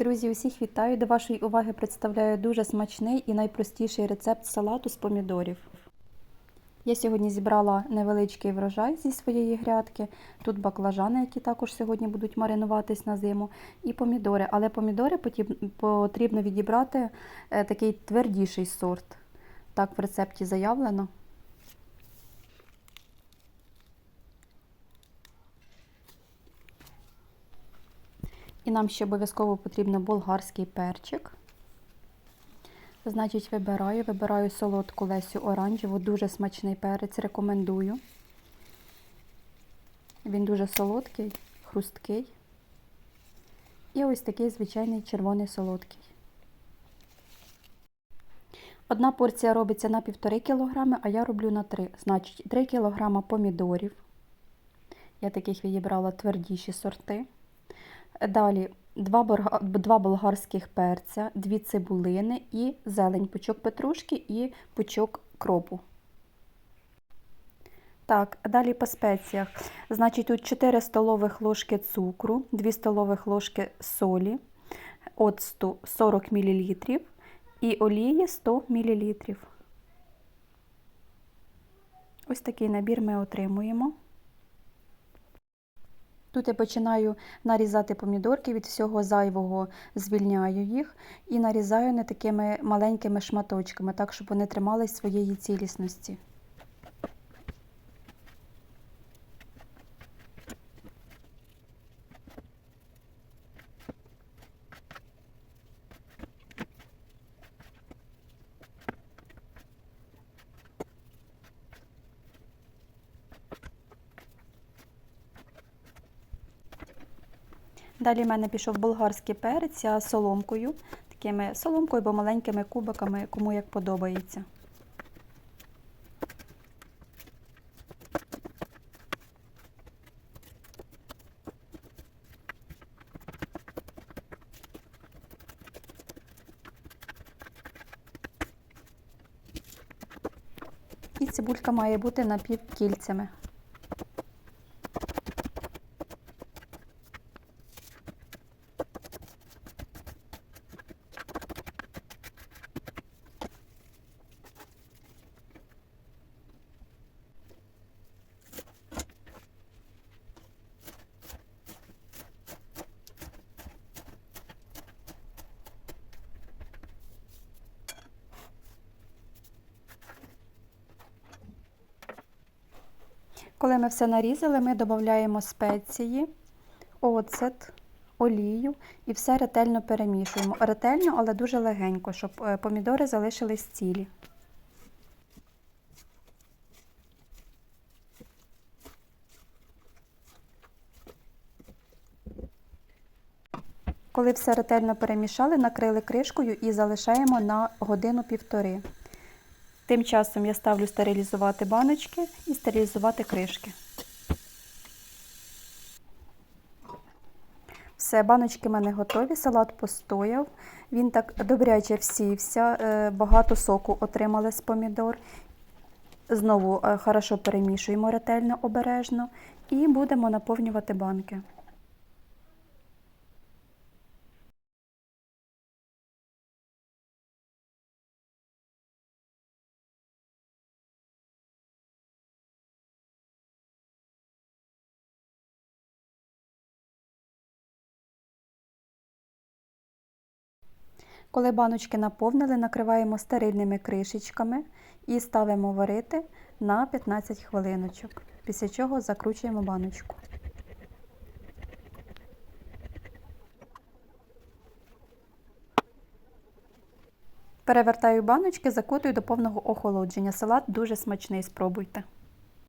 Друзі, усіх вітаю! До вашої уваги представляю дуже смачний і найпростіший рецепт салату з помідорів. Я сьогодні зібрала невеличкий врожай зі своєї грядки. Тут баклажани, які також сьогодні будуть маринуватись на зиму, і помідори. Але помідори потрібно відібрати е, такий твердіший сорт. Так в рецепті заявлено. І нам ще обов'язково потрібно болгарський перчик. Значить, вибираю, вибираю солодку Лесю оранжеву, дуже смачний перець, рекомендую. Він дуже солодкий, хрусткий. І ось такий звичайний червоний солодкий. Одна порція робиться на 1,5 кг, а я роблю на 3. Значить, 3 кг помідорів. Я таких відібрала твердіші сорти. Далі 2, борга... 2 болгарських перця, 2 цибулини і зелень, пучок петрушки і пучок кропу. Так, далі по спеціях. Значить, тут 4 столових ложки цукру, 2 столових ложки солі, оцту 40 мл і олії 100 мл. Ось такий набір ми отримуємо. Тут я починаю нарізати помідорки, від всього зайвого звільняю їх і нарізаю не такими маленькими шматочками, так, щоб вони тримались своєї цілісності. Далі в мене пішов болгарський перець я соломкою, такими соломкою або маленькими кубиками, кому як подобається. І цибулька має бути напівкільцями. Коли ми все нарізали, ми додаємо спеції, оцет, олію і все ретельно перемішуємо. Ретельно, але дуже легенько, щоб е, помідори залишились цілі. Коли все ретельно перемішали, накрили кришкою і залишаємо на годину-півтори. Тим часом я ставлю стерилізувати баночки і стерилізувати кришки. Все, баночки в мене готові, салат постояв. Він так добряче всівся, е, багато соку отримали з помідор. Знову е, хорошо перемішуємо ретельно, обережно і будемо наповнювати банки. Коли баночки наповнили, накриваємо стерильними кришечками і ставимо варити на 15 хвилиночок. Після чого закручуємо баночку. Перевертаю баночки, закутую до повного охолодження. Салат дуже смачний, спробуйте.